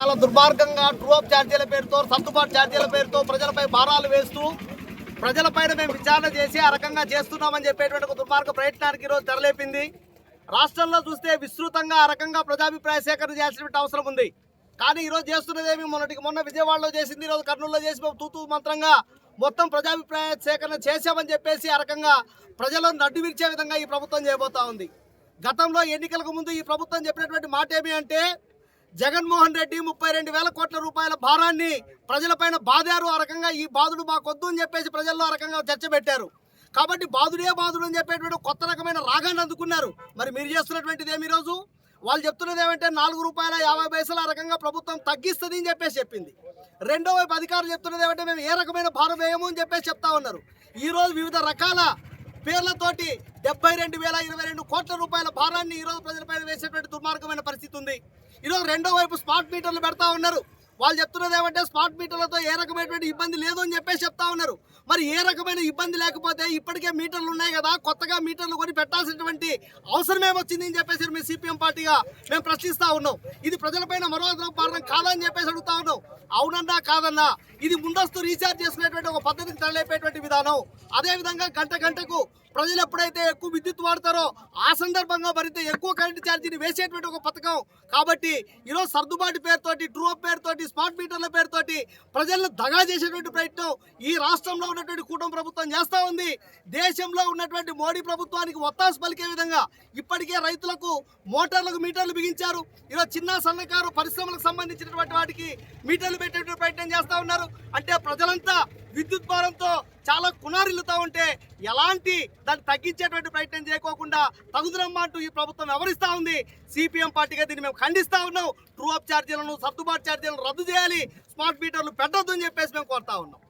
చాలా దుర్మార్గంగా ట్రూఅప్ ఛార్జీల పేరుతో సర్దుబాటు ఛార్జీల పేరుతో ప్రజలపై భారాలు వేస్తూ ప్రజలపైన మేము విచారణ చేసి ఆ రకంగా చేస్తున్నామని చెప్పేటువంటి ఒక దుర్మార్గ ప్రయత్నానికి ఈరోజు తెరలేపింది. రాష్ట్రంలో చూస్తే విస్తృతంగా ఆ రకంగా ప్రజాభిప్రాయ సేకరణ చేయాల్సినటువంటి అవసరం ఉంది. కానీ ఈరోజు చేస్తున్నదేమి? మొన్నటికి మొన్న విజయవాడలో చేసింది ఈరోజు కర్నూలులో చేసి తూతూ మంత్రంగా మొత్తం ప్రజాభిప్రాయ సేకరణ చేశామని చెప్పేసి ఆ రకంగా ప్రజలను నడ్డు విరిచే విధంగా ఈ ప్రభుత్వం చేయబోతా ఉంది. గతంలో ఎన్నికలకు ముందు ఈ ప్రభుత్వం చెప్పినటువంటి మాట ఏమి అంటే జగన్మోహన్ రెడ్డి ముప్పై రెండు వేల కోట్ల రూపాయల భారాన్ని ప్రజలపైన బాధారు ఆ రకంగా ఈ బాధుడు మాకొద్దు అని చెప్పేసి ప్రజల్లో ఆ రకంగా చర్చ పెట్టారు కాబట్టి బాధుడే బాధుడు అని చెప్పేటువంటి కొత్త రకమైన రాగాన్ని అందుకున్నారు. మరి మీరు చేస్తున్నటువంటిది ఏమి ఈరోజు? వాళ్ళు చెప్తున్నది ఏమంటే నాలుగు రూపాయల యాభై పైసలు ఆ రకంగా ప్రభుత్వం తగ్గిస్తుంది అని చెప్పేసి చెప్పింది. రెండో వైపు అధికారులు చెప్తున్నది ఏమంటే మేము ఏ రకమైన భారం వేయము అని చెప్పేసి చెప్తా ఉన్నారు. ఈరోజు వివిధ రకాల పేర్లతోటి డెబ్బై రెండు వేల ఇరవై రెండు కోట్ల రూపాయల భారాన్ని ఈ రోజు ప్రజలపైన వేసేటువంటి దుర్మార్గమైన పరిస్థితి ఉంది. ఈరోజు రెండో వైపు స్మార్ట్ మీటర్లు పెడతా ఉన్నారు. వాళ్ళు చెప్తున్నది ఏమంటే స్మార్ట్ మీటర్లతో ఏ రకమైనటువంటి ఇబ్బంది లేదు అని చెప్పేసి చెప్తా ఉన్నారు. మరి ఏ రకమైన ఇబ్బంది లేకపోతే ఇప్పటికే మీటర్లు ఉన్నాయి కదా కొత్తగా మీటర్లు కొని పెట్టాల్సినటువంటి అవసరం ఏమొచ్చింది అని చెప్పేసి మేము సిపిఎం పార్టీగా మేము ప్రశ్నిస్తా ఉన్నాం. ఇది ప్రజలపైన మరో భారం కాదని చెప్పేసి అడుగుతా ఉన్నాం. అవునన్నా కాదన్నా ఇది ముందస్తు రీఛార్జ్ చేసుకునేటువంటి ఒక పద్ధతిని తరలేపేటువంటి విధానం. అదే విధంగా గంట గంటకు ప్రజలు ఎప్పుడైతే ఎక్కువ విద్యుత్ వాడతారో ఆ సందర్భంగా మరింత ఎక్కువ కరెంటు ఛార్జీని వేసేటువంటి ఒక పథకం. కాబట్టి ఈరోజు సర్దుబాటు పేరుతోటి డ్రోప్ పేరుతోటి స్మార్ట్ మీటర్ల పేరుతోటి ప్రజలను దగా చేసేటువంటి ప్రయత్నం ఈ రాష్ట్రంలో ఉన్నటువంటి కూటమి ప్రభుత్వం చేస్తూ ఉంది. దేశంలో ఉన్నటువంటి మోడీ ప్రభుత్వానికి ఒత్తాసు పలికే విధంగా ఇప్పటికే రైతులకు మోటార్లకు మీటర్లు బిగించారు. ఈరోజు చిన్న సన్నకారు పరిశ్రమలకు సంబంధించినటువంటి వాటికి మీటర్లు పెట్టే ప్రయత్నం చేస్తూ ఉన్నారు. అంటే ప్రజలంతా విద్యుత్ భారంతో చాలా కునారిల్లుతూ ఉంటే ఎలాంటి దాన్ని తగ్గించేటువంటి ప్రయత్నం చేయకోకుండా తగుదనమ్మా అంటూ ఈ ప్రభుత్వం వివరిస్తూ ఉంది? సిపిఎం పార్టీగా దీన్ని మేము ఖండిస్తా ఉన్నాం. ట్రూ అప్ ఛార్జీలను సర్దుబాటు ఛార్జీలను రద్దు చేయాలి. స్మార్ట్ మీటర్లు పెట్టద్దు అని చెప్పేసి మేము కోరుతా ఉన్నాం.